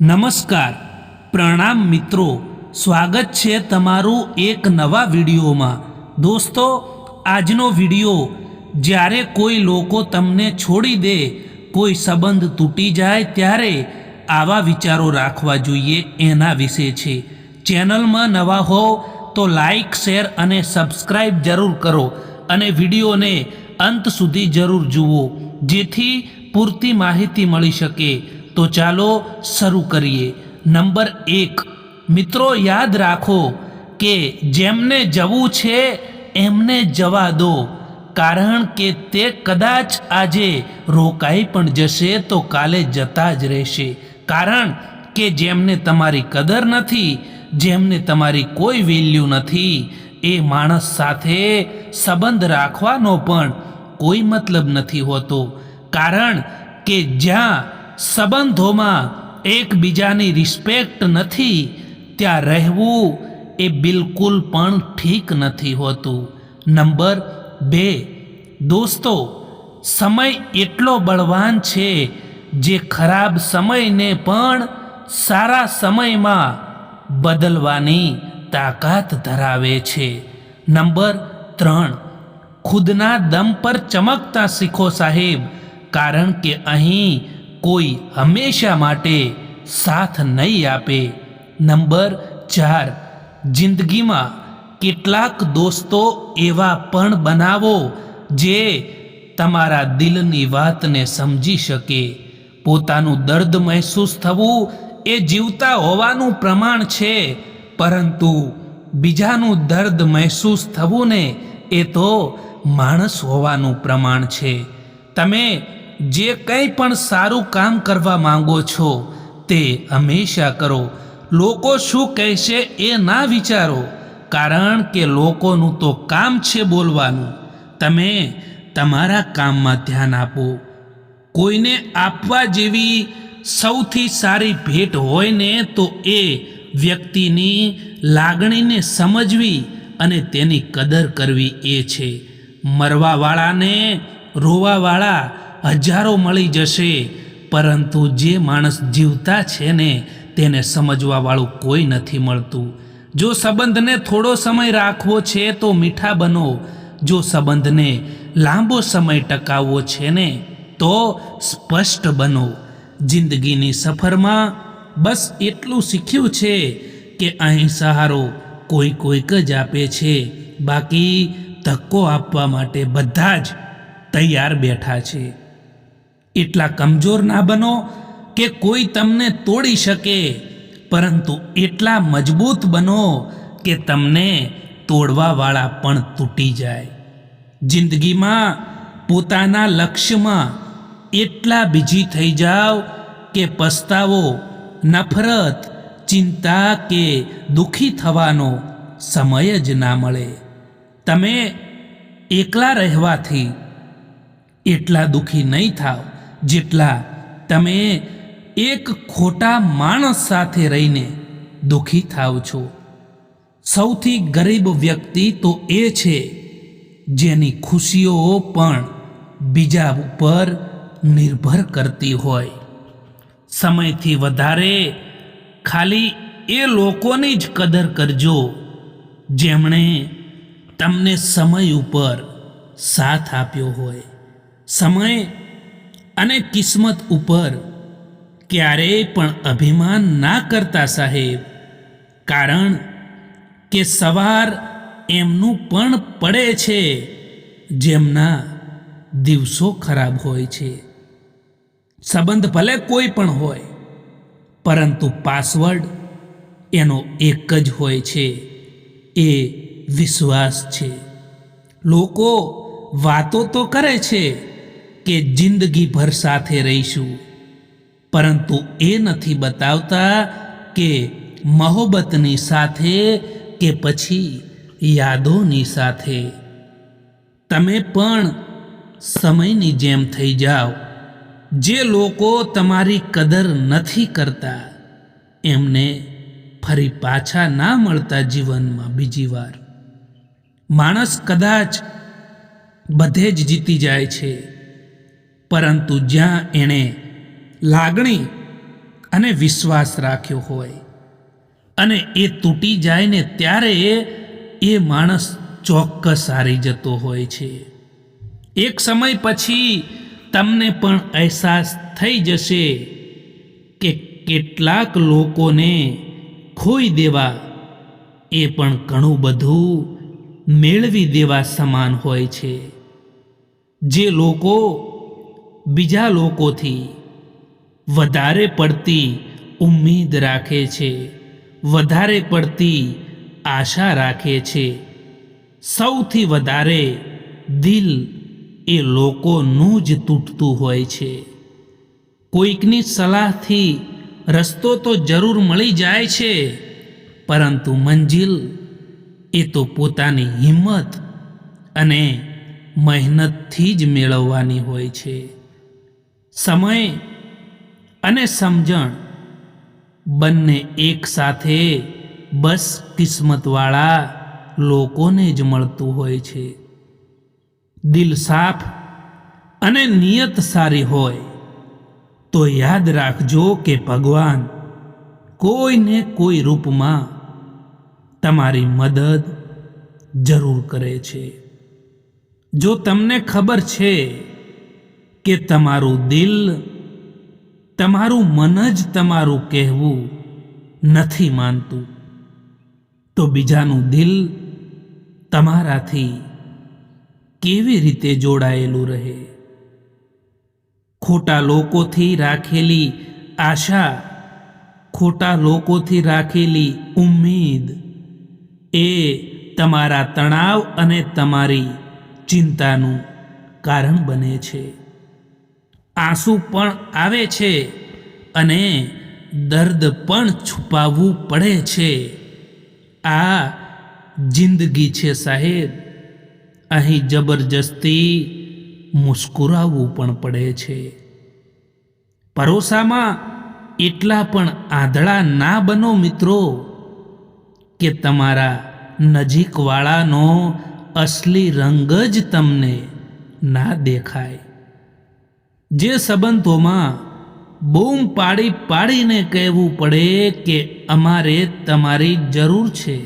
નમસ્કાર. પ્રણામ મિત્રો. સ્વાગત છે તમારું એક નવા વિડીયોમાં. દોસ્તો, આજનો વીડિયો, જ્યારે કોઈ લોકો તમને છોડી દે, કોઈ સંબંધ તૂટી જાય, ત્યારે આવા વિચારો રાખવા જોઈએ એના વિશે છે. ચેનલમાં નવા હો, તો લાઈક, શેર અને સબસ્ક્રાઈબ જરૂર કરો અને વિડીયોને અંત સુધી જરૂર જુઓ, જેથી પૂરતી માહિતી મળી શકે. તો ચાલો શરૂ કરીએ. નંબર એક. મિત્રો, યાદ રાખો કે જેમને જવું છે, એમને જવા દો. કારણ કે તે કદાચ આજે રોકાઈ પણ જશે તો કાલે જતા જ રહેશે. કારણ કે જેમને તમારી કદર નથી, જેમને તમારી કોઈ વેલ્યુ નથી, એ માણસ સાથે સંબંધ રાખવાનો પણ કોઈ મતલબ નથી હોતો. કારણ કે જ્યાં સંબંધોમાં એકબીજાની રિસ્પેક્ટ નથી, ત્યાં રહેવું એ બિલકુલ પણ ઠીક નથી હોતું. નંબર બે, દોસ્તો, સમય એટલો બળવાન છે જે ખરાબ સમયને પણ સારા સમયમાં બદલવાની તાકાત ધરાવે છે. નંબર ત્રણ, ખુદના દમ પર ચમકતા શીખો સાહેબ, કારણ કે અહીં કોઈ હંમેશા માટે સાથ નહીં આપે. નંબર ચાર, જિંદગીમાં કેટલાક દોસ્તો એવા પણ બનાવો જે તમારા દિલની વાતને સમજી શકે. પોતાનું દર્દ મહેસૂસ થવું એ જીવતા હોવાનું પ્રમાણ છે, પરંતુ બીજાનું દર્દ મહેસૂસ થવું ને એ તો માણસ હોવાનું પ્રમાણ છે. તમે જે કંઈ પણ સારું કામ કરવા માંગો છો, તે હંમેશા કરો. લોકો શું કહેશે એ ના વિચારો, કારણ કે લોકોનું તો કામ છે બોલવાનું. તમે તમારા કામમાં ધ્યાન આપો. કોઈને આપવા જેવી સૌથી સારી ભેટ હોય ને તો એ વ્યક્તિની લાગણીને સમજવી અને તેની કદર કરવી એ છે. મરવાવાળાને રોવાવાળા હજારો મળી જશે. પરંતુ જે માણસ જીવતા છે ને, તેને સમજવાવાળું કોઈ નથી મળતું. જો સંબંધને થોડો સમય રાખવો છે તો મીઠા બનો. જો સંબંધને લાંબો સમય ટકાવવો છે ને, તો સ્પષ્ટ બનો. જિંદગીની સફરમાં બસ એટલું શીખ્યું છે કે અહીં સહારો કોઈ કોઈક જ આપે છે. બાકી ધક્કો આપવા માટે બધા જ તૈયાર બેઠા છે. એટલા કમજોર ના બનો કે કોઈ તમને તોડી શકે. પરંતુ એટલા મજબૂત બનો કે તમને તોડવાવાળા પણ તૂટી જાય. જિંદગીમાં પોતાના લક્ષ્યમાં એટલા બીજી થઈ જાઓ કે પસ્તાવો, નફરત, ચિંતા કે દુઃખી થવાનો સમય જ ના મળે. તમે એકલા રહેવાથી એટલા દુઃખી નહીં થાવ. જેટલા તમે એક ખોટા માણસ સાથે રહીને દુઃખી થાવ છો. સૌથી ગરીબ વ્યક્તિ તો એ છે જેની ખુશીઓ પણ બીજા ઉપર નિર્ભર કરતી હોય. સમયથી વધારે ખાલી એ લોકોની જ કદર કરજો જેમણે તમને સમય ઉપર સાથ આપ્યો હોય. સમય અને કિસ્મત ઉપર ક્યારેય પણ અભિમાન ના કરતા સાહેબ. કારણ કે સવાર એમનું પણ પડે છે, જેમના દિવસો ખરાબ હોય છે. સંબંધ ભલે કોઈ પણ હોય, પરંતુ પાસવર્ડ એનો એક જ હોય છે, એ વિશ્વાસ છે. લોકો વાતો તો કરે છે કે જિંદગીભર સાથે રહીશું. પરંતુ એ નથી બતાવતા કે મહોબતની સાથે કે પછી યાદોની સાથે. તમે પણ સમયની જેમ થઈ જાઓ. જે લોકો તમારી કદર નથી કરતા, એમને ફરી પાછા ના મળતા જીવનમાં બીજી વાર. માણસ કદાચ બધે જ જીતી જાય છે. પરંતુ જ્યાં એણે લાગણી અને વિશ્વાસ રાખ્યો હોય અને એ તૂટી જાય ને ત્યારે એ માણસ ચોક્કસ હારી જતો હોય છે. એક સમય પછી તમને પણ અહેસાસ થઈ જશે કે કેટલાક લોકોને ખોઈ દેવા એ પણ ઘણું બધું મેળવી દેવા સમાન હોય છે. જે લોકો બીજા લોકોથી વધારે પડતી ઉમ્મીદ રાખે છે, વધારે પડતી આશા રાખે છે. સૌથી વધારે દિલ એ લોકોનું જ તૂટતું હોય છે. કોઈકની સલાહથી રસ્તો તો જરૂર મળી જાય છે, પરંતુ મંજિલ એ તો પોતાની હિંમત અને મહેનતથી જ મેળવવાની હોય છે. સમય અને સમજણ બંને એક સાથે બસ કિસ્મતવાળા લોકોને જ મળતું હોય છે. દિલ સાફ અને નિયત સારી હોય તો યાદ રાખજો કે ભગવાન કોઈને કોઈ રૂપમાં તમારી મદદ જરૂર કરે છે. જો તમને ખબર છે કે તમારું દિલ, તમારું મન જ તમારું કહેવું નથી માનતું. તો બીજાનું દિલ તમારાથી કેવી રીતે જોડાયેલું રહે? ખોટા લોકોથી રાખેલી આશા, ખોટા લોકોથી રાખેલી ઉમ્મીદ, એ તમારા તણાવ અને તમારી ચિંતાનું કારણ બને છે. આંસુ પણ આવે છે અને દર્દ પણ છુપાવવું પડે છે. આ જિંદગી છે સાહેબ. અહીં જબરજસ્તી મુસ્કુરાવવું પણ પડે છે. પરોસામાં એટલા પણ આંધળા ના બનો મિત્રો કે તમારા નજીકવાળાનો અસલી રંગ જ તમને ના દેખાય. જે સંબંધોમાં બૂમ પાડી પાડીને કહેવું પડે કે અમારે તમારી જરૂર છે,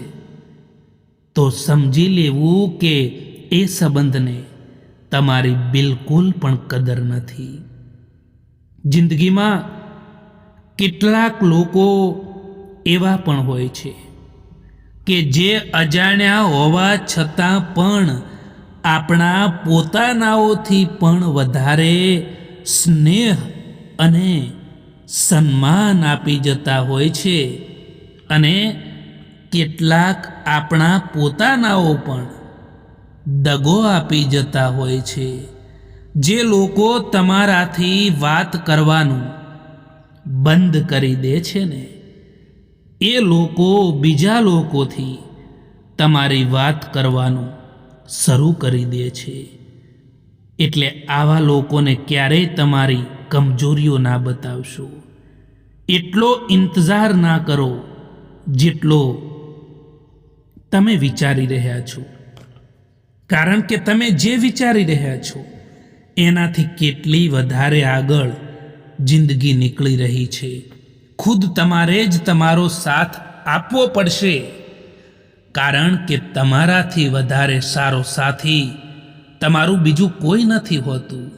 તો સમજી લેવું કે એ સંબંધને તમારી બિલકુલ પણ કદર નથી. જિંદગીમાં કેટલાક લોકો એવા પણ હોય છે કે જે અજાણ્યા હોવા છતાં પણ આપણા પોતાનાઓથી પણ વધારે સ્નેહ અને સન્માન આપી જતા હોય છે અને કેટલાક આપણા પોતાનાઓ પણ દગો આપી જતા હોય છે. જે લોકો તમારાથી વાત કરવાનું બંધ કરી દે છે ને, એ લોકો બીજા લોકોથી તમારી વાત કરવાનું શરૂ કરી દે છે. એટલે આવા લોકોને ક્યારેય તમારી કમજોરીઓ ના બતાવશો. એટલો ઇંતજાર ના કરો જેટલો તમે વિચારી રહ્યા છો. કારણ કે તમે જે વિચારી રહ્યા છો, એનાથી કેટલી વધારે આગળ જિંદગી નીકળી રહી છે. ખુદ તમારે જ તમારો સાથ આપવો પડશે. કારણ કે તમારાથી વધારે સારો સાથી તમારું બીજું કોઈ નથી હોતું.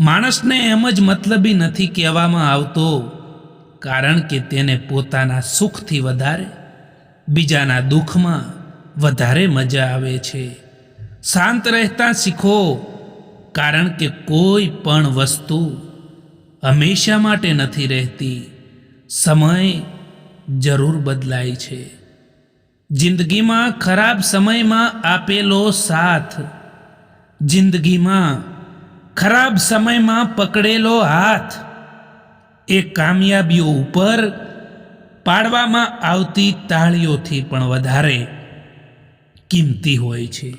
માણસને એમ જ મતલબી નથી કહેવામાં આવતો, કારણ કે તેને પોતાના સુખથી વધારે, બીજાના દુઃખમાં વધારે મજા આવે છે. શાંત રહેતા શીખો, કારણ કે કોઈ પણ વસ્તુ હંમેશા માટે નથી રહેતી. સમય જરૂર બદલાય છે. જિંદગીમાં ખરાબ સમયમાં આપેલો સાથ જિંદગીમાં ખરાબ સમયમાં પકડેલો હાથ એ કામયાબીઓ ઉપર પાડવામાં આવતી તાળીઓથી પણ વધારે કિંમતી હોય છે.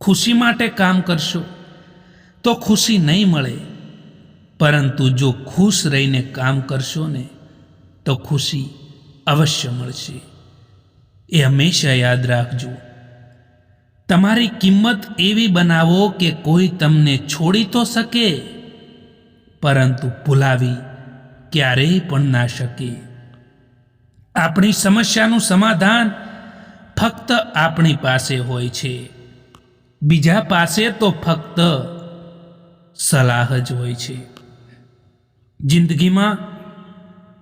ખુશી માટે કામ કરશો તો ખુશી નહીં મળે. પરંતુ જો ખુશ રહીને કામ કરશો ને તો ખુશી અવશ્ય મળશે. એ હંમેશા યાદ રાખજો. તમારી કિંમત એવી બનાવો કે કોઈ તમને છોડી તો શકે, પરંતુ ભૂલાવી ક્યારેય પણ ના શકે. આપણી સમસ્યાનું સમાધાન ફક્ત આપણી પાસે હોય છે. બીજા પાસે તો ફક્ત સલાહ જ હોય છે. જિંદગીમાં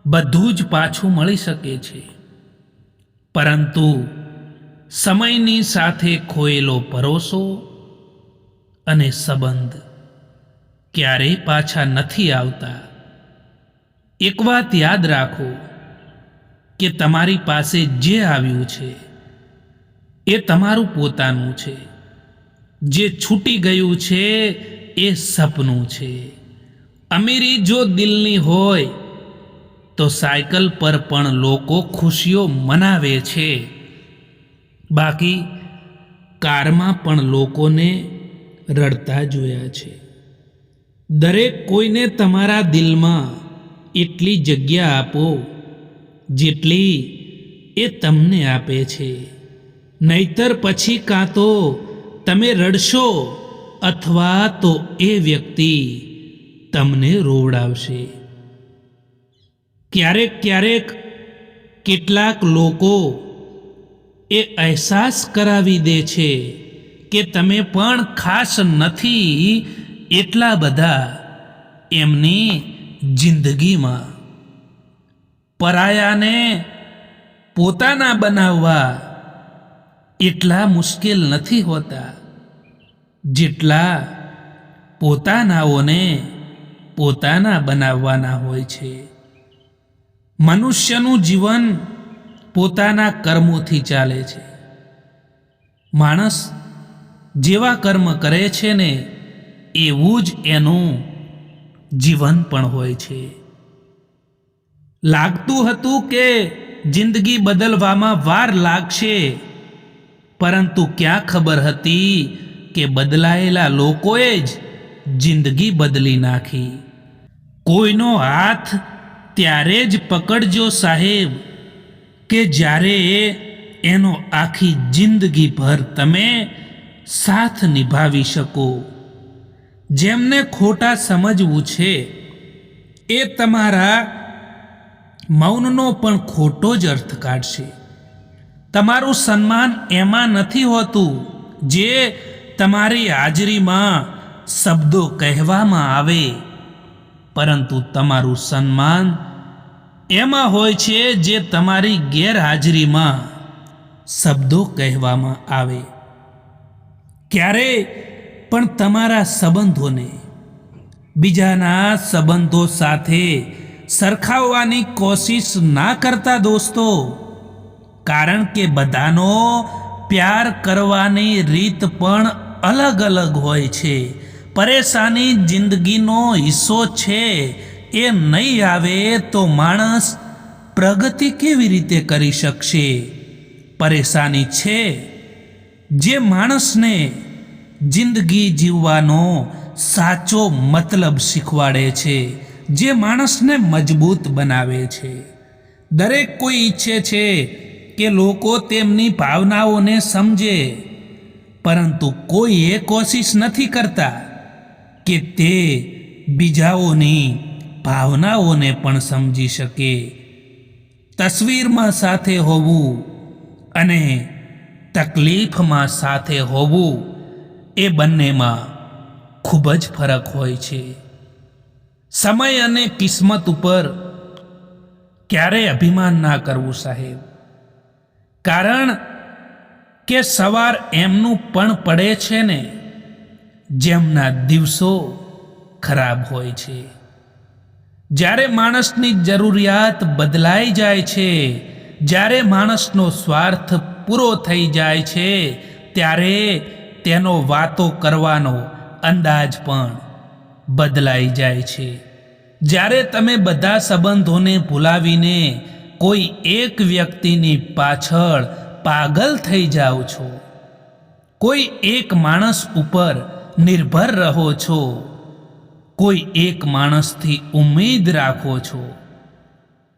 બધું જ પાછું મળી શકે છે. પરંતુ સમયની સાથે ખોયેલો ભરોસો અને સંબંધ ક્યારેય પાછા નથી આવતા. એક વાત યાદ રાખો કે તમારી પાસે જે આવ્યું છે, એ તમારું પોતાનું છે. જે છૂટી ગયું છે, એ સપનું છે. અમીરી, જો દિલની હોય, તો સાયકલ પર પણ લોકો ખુશીઓ મનાવે છે. બાકી કારમાં પણ લોકોને રડતા જોયા છે. દરેક કોઈને તમારા દિલમાં એટલી જગ્યા આપો, જેટલી એ તમને આપે છે. નહીતર પછી કાં તો તમે રડશો અથવા તો એ વ્યક્તિ તમને રોવડાવશે. ક્યારેક ક્યારેક કેટલાક લોકો એ અહેસાસ કરાવી દે છે કે તમે પણ ખાસ નથી એટલા બધા એમની જિંદગીમાં. પરાયાને પોતાના બનાવવા એટલા મુશ્કેલ નથી હોતા જેટલા પોતાનાઓને પોતાના બનાવવાના હોય છે. મનુષ્યનું જીવન પોતાના કર્મોથી ચાલે છે. માણસ જેવા કર્મ કરે છે ને, એવું જ એનું જીવન પણ હોય છે. લાગતું હતું કે જિંદગી બદલવામાં વાર લાગશે, પરંતુ ક્યાં ખબર હતી કે બદલાયેલા લોકોએ જ જિંદગી બદલી નાખી. કોઈનો હાથ ત્યારે જ પકડજો સાહેબ. કે જ્યારે એનો આખી જિંદગીભર તમે સાથ નિભાવી શકો. જેમને ખોટા સમજવું છે, એ તમારા મૌનનો પણ ખોટો જ અર્થ કાઢશે. તમારું સન્માન એમાં નથી હોતું, જે તમારી હાજરીમાં શબ્દો કહેવામાં આવે. પરંતુ તમારું સન્માન એમાં હોય છે જે તમારી ગેરહાજરીમાં શબ્દો કહેવામાં આવે. ક્યારે? પણ તમારા સંબંધોને. બીજાના સંબંધો સાથે સરખાવવાની કોશિશ ના કરતા દોસ્તો, કારણ કે બધાનો પ્યાર કરવાની રીત પણ અલગ અલગ હોય છે. પરેશાની જિંદગીનો હિસ્સો છે એ નહીં આવે તો માણસ પ્રગતિ કેવી રીતે કરી શકશે? પરેશાની છે જે માણસને જિંદગી જીવવાનો સાચો મતલબ શીખવાડે છે, જે માણસને મજબૂત બનાવે છે. દરેક કોઈ ઈચ્છે છે કે લોકો તેમની ભાવનાઓને સમજે, પરંતુ કોઈ એ કોશિશ નથી કરતા કે તે બીજાઓની ભાવનાઓને પણ સમજી શકે. તસવીરમાં સાથે હોવું અને તકલીફમાં સાથે હોવું એ બંનેમાં ખૂબ જ ફરક હોય છે. સમય અને કિસ્મત ઉપર ક્યારેય અભિમાન ના કરવું સાહેબ? કારણ કે સવાર એમનું પણ પડે છે ને, જેમના દિવસો ખરાબ હોય છે. જ્યારે માણસની જરૂરિયાત બદલાઈ જાય છે, જ્યારે માણસનો સ્વાર્થ પૂરો થઈ જાય છે, ત્યારે તેનો વાતો કરવાનો અંદાજ પણ બદલાઈ જાય છે. જ્યારે તમે બધા સંબંધોને ભૂલાવીને કોઈ એક વ્યક્તિની પાછળ પાગલ થઈ જાઓ છો, કોઈ એક માણસ ઉપર નિર્ભર રહો છો કોઈ એક માણસથી ઉમેદ રાખો છો.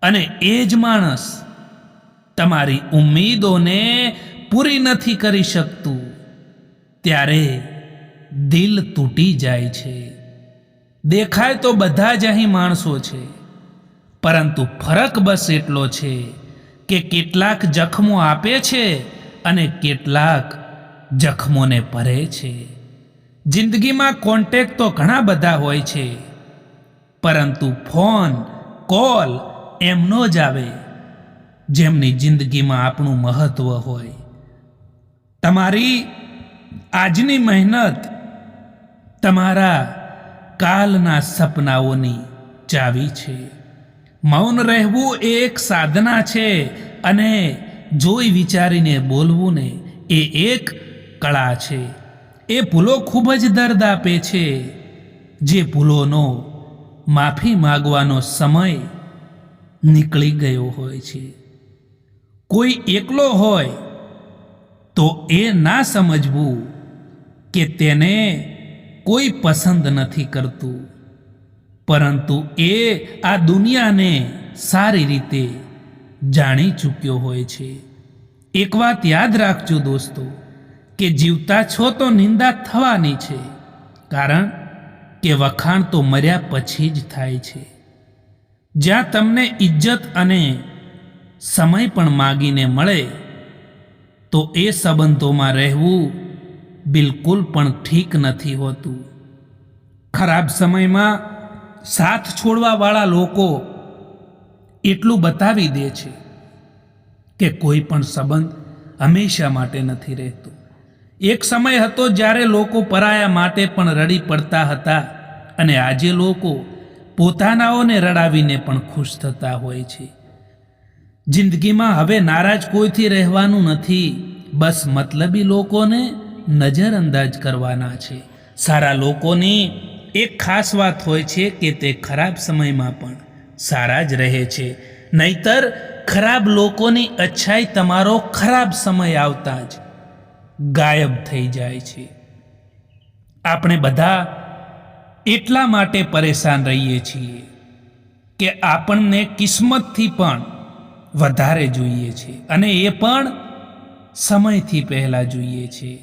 અને એ જ માણસ તમારી ઉમેદોને પૂરી નથી કરી શકતું. ત્યારે દિલ તૂટી જાય છે. દેખાય તો બધા જ અહીં માણસો છે. પરંતુ ફરક બસ એટલો છે કે કેટલાક જખમો આપે છે અને કેટલાક જખમોને ભરે છે. જિંદગીમાં કોન્ટેક્ટ તો ઘણા બધા હોય છે, પરંતુ ફોન કોલ એમનો જ આવે, જેમની જિંદગીમાં આપણું મહત્વ હોય. તમારી આજની મહેનત, તમારા કાલના સપનાઓની ચાવી છે. મૌન રહેવું એ એક સાધના છે અને જોઈ વિચારીને બોલવું ને એ એક કળા છે. એ ભૂલો ખૂબ જ દર્દ આપે છે. જે ભૂલોનો માફી માગવાનો સમય નીકળી ગયો હોય છે. કોઈ એકલો હોય તો એ ના સમજવું કે તેને કોઈ પસંદ નથી કરતું. પરંતુ એ આ દુનિયાને સારી રીતે જાણી ચૂક્યો હોય છે. એક વાત યાદ રાખજો દોસ્તો. કે જીવતા છો તો નિંદા થવાની છે, કારણ કે વખાણ તો મર્યા પછી જ થાય છે. જ્યાં તમને ઇજ્જત અને સમય પણ માગીને મળે, તો એ સંબંધોમાં રહેવું બિલકુલ પણ ઠીક નથી હોતું. ખરાબ સમયમાં સાથ છોડવાવાળા લોકો એટલું બતાવી દે છે કે કોઈ પણ સંબંધ હંમેશા માટે નથી રહેતો. એક સમય હતો જ્યારે લોકો પરાયા માટે પણ રડી પડતા હતા અને આજે લોકો પોતાનાઓને રડાવીને પણ ખુશ થતા હોય છે. જિંદગીમાં હવે નારાજ કોઈથી રહેવાનું નથી, બસ મતલબી લોકોને નજરઅંદાજ કરવાના છે. સારા લોકોની એક ખાસ વાત હોય છે કે તે ખરાબ સમયમાં પણ સારા જ રહે છે. નહીતર ખરાબ લોકોની અચ્છાઈ તમારો ખરાબ સમય આવતા જ ગાયબ થઈ જાય છે. આપણે બધા એટલા માટે પરેશાન રહીએ છીએ કે આપણને કિસ્મતથી પણ વધારે જોઈએ છે અને એ પણ સમયથી પહેલાં જોઈએ છે.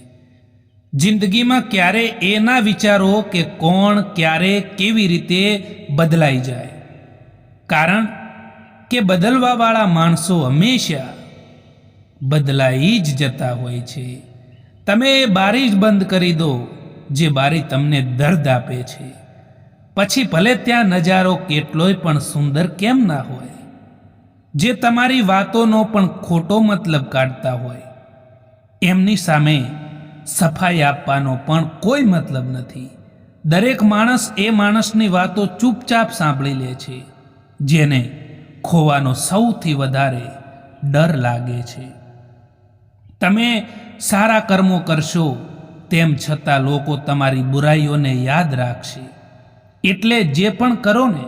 જિંદગીમાં ક્યારે એના વિચારો કે કોણ ક્યારે કેવી રીતે બદલાઈ જાય. કારણ કે બદલવાવાળા માણસો હંમેશા બદલાઈ જ જતા હોય છે. તમે બારી જ બંધ કરી દો, જે બારી તમને દર્દ આપે છે. પછી ભલે ત્યાં નજારો કેટલોય પણ સુંદર કેમ ના હોય. જે તમારી વાતોનો પણ ખોટો મતલબ કાઢતા હોય. એમની સામે સફાઈ આપવાનો પણ કોઈ મતલબ નથી. દરેક માણસ એ માણસની વાતો ચૂપચાપ સાંભળી લે છે, જેને ખોવાનો સૌથી વધારે ડર લાગે છે. તમે સારા કર્મો કરશો, તેમ છતાં લોકો તમારી બુરાઈઓને યાદ રાખશે. એટલે જે પણ કરો ને,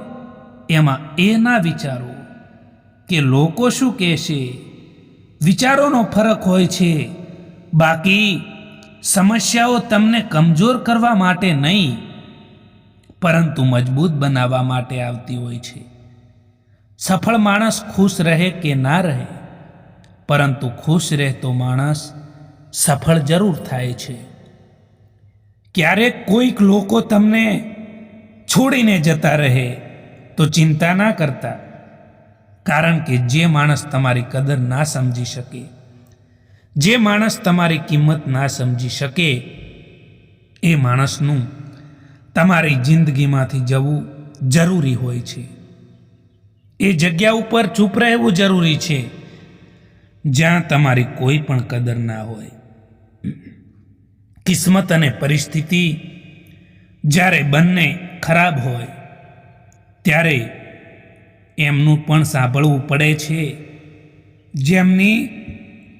એમાં એ ના વિચારો કે લોકો શું કહેશે. વિચારોનો ફરક હોય છે. બાકી, સમસ્યાઓ તમને કમજોર કરવા માટે નહીં, પરંતુ મજબૂત બનાવવા માટે આવતી હોય છે. સફળ માણસ ખુશ રહે કે ના રહે પરંતુ ખુશ રહેતો માણસ સફળ જરૂર થાય છે. ક્યારેક કોઈક લોકો તમને છોડીને જતા રહે તો ચિંતા ના કરતા, કારણ કે જે માણસ તમારી કદર ના સમજી શકે, જે માણસ તમારી કિંમત ના સમજી શકે, એ માણસનું તમારી જિંદગીમાંથી જવું જરૂરી હોય છે. એ જગ્યા ઉપર ચૂપ રહેવું જરૂરી છે. જ્યાં તમારી કોઈ પણ કદર ના હોય. કિસ્મત અને પરિસ્થિતિ જ્યારે બંને ખરાબ હોય, ત્યારે એમનું પણ સાંભળવું પડે છે, જેમની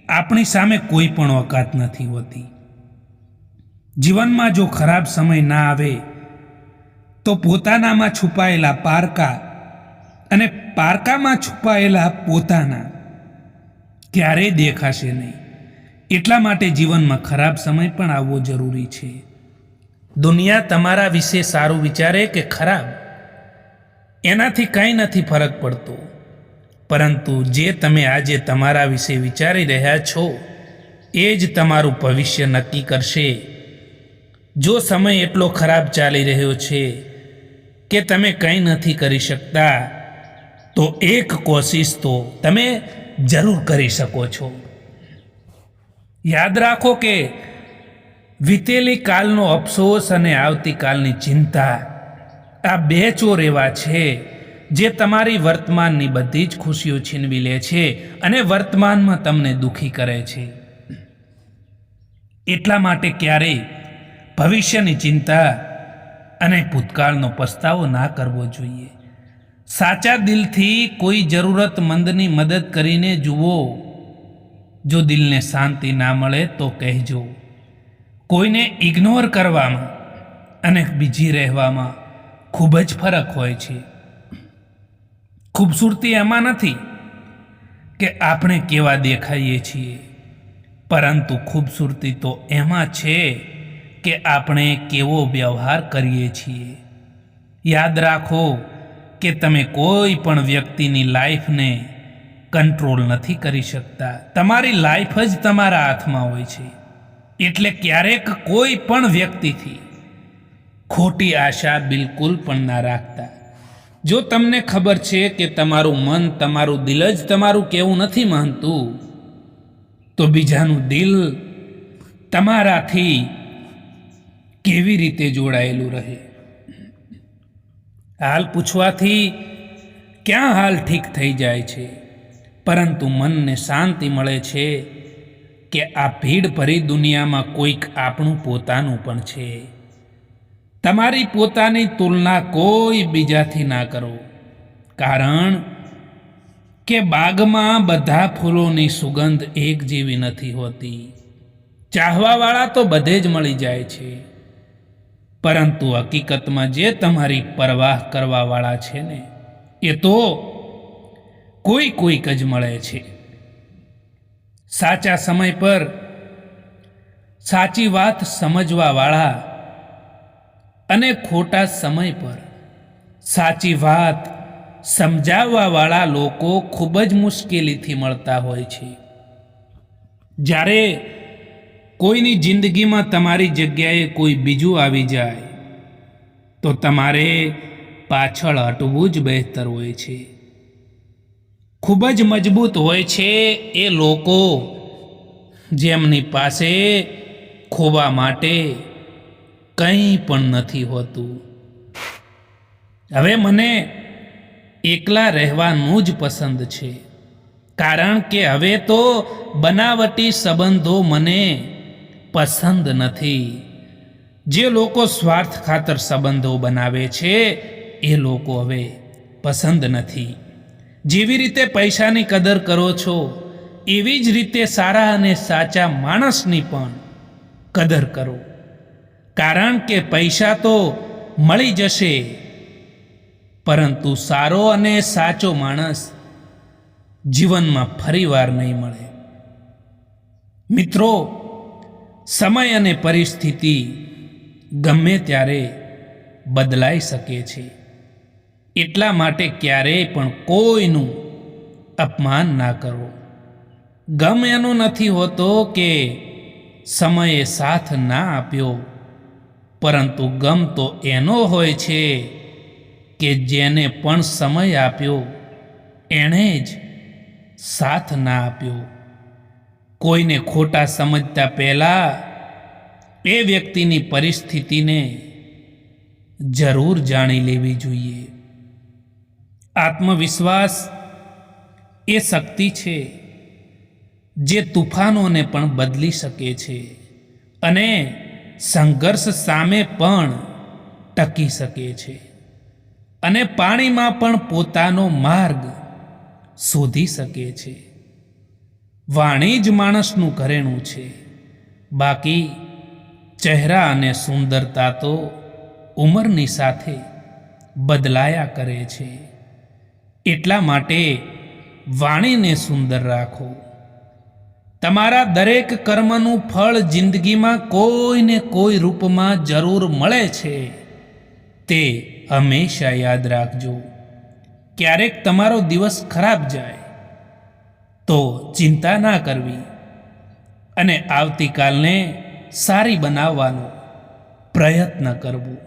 આપણી સામે કોઈ પણ ઓકાત નથી હોતી. જીવનમાં જો ખરાબ સમય ના આવે, તો પોતાનામાં છુપાયેલા પારકા અને પારકામાં છુપાયેલા પોતાના ક્યારેય દેખાશે નહીં. એટલા માટે જીવનમાં ખરાબ સમય પણ આવવો જરૂરી છે. દુનિયા તમારા વિશે સારું વિચારે કે ખરાબ? એનાથી કંઈ નથી ફરક પડતો. પરંતુ જે તમે આજે તમારા વિશે વિચારી રહ્યા છો, એ જ તમારું ભવિષ્ય નક્કી કરશે. જો સમય એટલો ખરાબ ચાલી રહ્યો છે કે તમે કંઈ નથી કરી શકતા, તો એક કોશિશ તો તમે જરૂર કરી શકો છો. યાદ રાખો કે વીતેલી કાલનો અફસોસ અને આવતીકાલની ચિંતા આ બે ચોર એવા છે જે તમારી વર્તમાનની બધી જ ખુશીઓ છીનવી લે છે અને વર્તમાનમાં તમને દુખી કરે છે. એટલા માટે ક્યારેય ભવિષ્યની ચિંતા અને ભૂતકાળનો પસ્તાવો ના કરવો જોઈએ. સાચા દિલથી કોઈ જરૂરતમંદની મદદ કરીને જુઓ. જો દિલને શાંતિ ના મળે તો કહેજો, કોઈને ઇગ્નોર કરવામાં અને બીજી રહેવામાં ખૂબ જ ફરક હોય છે. ખૂબસૂરતી એમાં નથી કે આપણે કેવા દેખાઈએ છીએ, પરંતુ ખૂબસૂરતી તો એમાં છે કે આપણે કેવો વ્યવહાર કરીએ છીએ. યાદ રાખો કે તમે કોઈ પણ વ્યક્તિની લાઈફને કંટ્રોલ નથી કરી શકતા. તમારી લાઈફ જ તમારા હાથમાં હોય છે. એટલે ક્યારેક કોઈ પણ વ્યક્તિથી ખોટી આશા બિલકુલ પણ ના રાખતા. જો તમને ખબર છે કે તમારું મન, તમારું દિલ જ તમારું કેવું નથી માનતું, તો બીજાનું દિલ તમારાથી કેવી રીતે જોડાયેલું રહે? હાલ પૂછવાથી ક્યાં હાલ ઠીક થઈ જાય છે? પરંતુ મનને શાંતિ મળે છે કે આ ભીડ ભરી દુનિયામાં કોઈક આપણું પોતાનું પણ છે. તમારી પોતાની તુલના કોઈ બીજાથી ના કરો. કારણ કે બાગમાં બધા ફૂલોની સુગંધ એક જેવી નથી હોતી. ચાહવાવાળા તો બધે જ મળી જાય છે. પરંતુ હકીકતમાં જે તમારી પરવાહ કરવાવાળા છે ને, એ તો કોઈ કોઈક જ મળે છે. સાચા સમય પર સાચી વાત સમજવાવાળા અને ખોટા સમય પર સાચી વાત સમજાવવાવાળા લોકો ખૂબ જ મુશ્કેલીથી મળતા હોય છે. જ્યારે કોઈની જિંદગીમાં તમારી જગ્યાએ કોઈ બીજું આવી જાય, તો તમારે પાછળ હટવું જ બહેતર હોય છે. ખૂબ જ મજબૂત હોય છે એ લોકો જેમની પાસે ખોવા માટે કંઈ પણ નથી હોતું. હવે મને એકલા રહેવાનું જ પસંદ છે, કારણ કે હવે તો બનાવટી સંબંધો મને પસંદ નથી. જે લોકો સ્વાર્થ ખાતર સંબંધો બનાવે છે, એ લોકો હવે પસંદ નથી. જેવી રીતે પૈસાની કદર કરો છો, એવી જ રીતે સારા અને સાચા માણસની પણ કદર કરો. કારણ કે પૈસા તો મળી જશે, પરંતુ સારો અને સાચો માણસ જીવનમાં ફરીવાર નહીં મળે. મિત્રો સમય અને પરિસ્થિતિ ગમે ત્યારે બદલાઈ શકે છે. એટલા માટે ક્યારેય પણ કોઈનું અપમાન ના કરો ગમ એનો નથી હોતો કે સમયે સાથ ના આપ્યો, પરંતુ ગમ તો એનો હોય છે કે જેને પણ સમય આપ્યો, એણે જ સાથ ના આપ્યો. કોઈને ખોટા સમજતા પહેલાં એ વ્યક્તિની પરિસ્થિતિને જરૂર જાણી લેવી જોઈએ. આત્મવિશ્વાસ એ શક્તિ છે જે તુફાનોને પણ બદલી શકે છે અને સંઘર્ષ સામે પણ ટકી શકે છે અને પાણીમાં પણ પોતાનો માર્ગ શોધી શકે છે. વાણી જ માણસનું ઘરેણું છે. બાકી ચહેરા અને સુંદરતા તો ઉંમરની સાથે બદલાયા કરે છે. એટલા માટે વાણીને સુંદર રાખો. તમારા દરેક કર્મનું ફળ જિંદગીમાં કોઈને કોઈ રૂપમાં જરૂર મળે છે. તે હંમેશા યાદ રાખજો. ક્યારેક તમારો દિવસ ખરાબ જાય. તો ચિંતા ના કરવી. અને આવતીકાલને સારી બનાવવાનો પ્રયત્ન કરવો.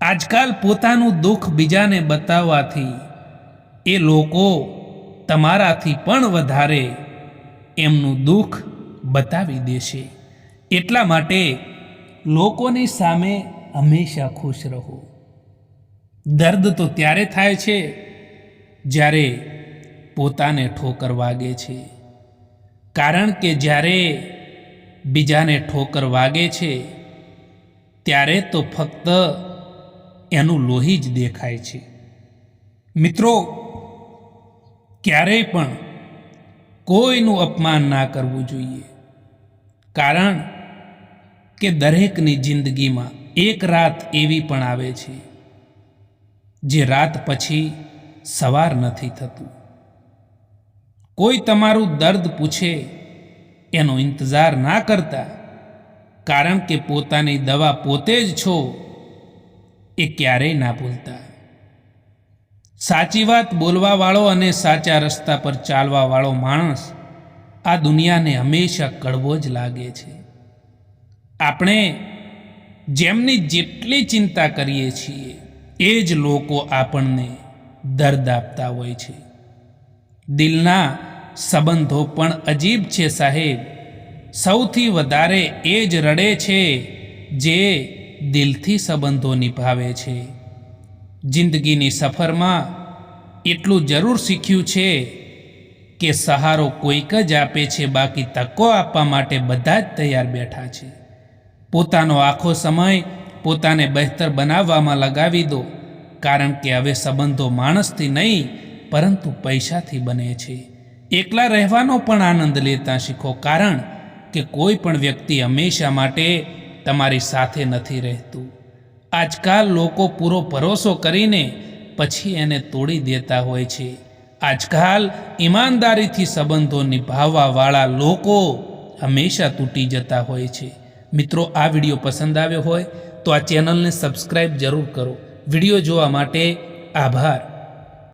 આજકાલ પોતાનું દુઃખ બીજાને બતાવવાથી એ લોકો તમારાથી પણ વધારે એમનું દુઃખ બતાવી દેશે. એટલા માટે લોકોની સામે હંમેશા ખુશ રહો. દર્દ તો ત્યારે થાય છે જ્યારે પોતાને ઠોકર વાગે છે. કારણ કે જ્યારે બીજાને ઠોકર વાગે છે, ત્યારે તો ફક્ત એનું લોહી જ દેખાય છે. મિત્રો, ક્યારેય પણ કોઈનું અપમાન ના કરવું જોઈએ. કારણ કે દરેકની જિંદગીમાં એક રાત એવી પણ આવે છે, જે રાત પછી સવાર નથી થતું. કોઈ તમારું દર્દ પૂછે, એનો ઇંતજાર ના કરતા, કારણ કે પોતાની દવા પોતે જ છો, એ ક્યારેય ના ભૂલતા. સાચી વાત બોલવાવાળો અને સાચા રસ્તા પર ચાલવાવાળો માણસ આ દુનિયાને હંમેશા કડવો જ લાગે છે. આપણે જેમની જેટલી ચિંતા કરીએ છીએ, એ જ લોકો આપણને દર્દ આપતા હોય છે. દિલના સંબંધો પણ અજીબ છે સાહેબ. સૌથી વધારે એ જ રડે છે જે દિલથી સંબંધો નિભાવે છે. જિંદગીની સફરમાં એટલું જરૂર શીખ્યું છે કે સહારો કોઈક જ આપે છે, બાકી તકો આપવા માટે બધા જ તૈયાર બેઠા છે. પોતાનો આખો સમય પોતાને બહેતર બનાવવામાં લગાવી દો, કારણ કે હવે સંબંધો માણસથી નહીં પરંતુ પૈસાથી બને છે. એકલા રહેવાનો પણ આનંદ લેતા શીખો કારણ કે કોઈ પણ વ્યક્તિ હંમેશા માટે તમારી સાથે નથી રહેતું. આજકાલ લોકો પૂરો ભરોસો કરીને પછી એને તોડી દેતા હોય છે. આજકાલ ઈમાનદારીથી સંબંધો નિભાવવાવાળા લોકો હંમેશા તૂટી જતા હોય છે. મિત્રો, આ વીડિયો પસંદ આવ્યો હોય તો આ ચેનલને સબસ્ક્રાઈબ જરૂર કરો. વીડિયો જોવા માટે આભાર.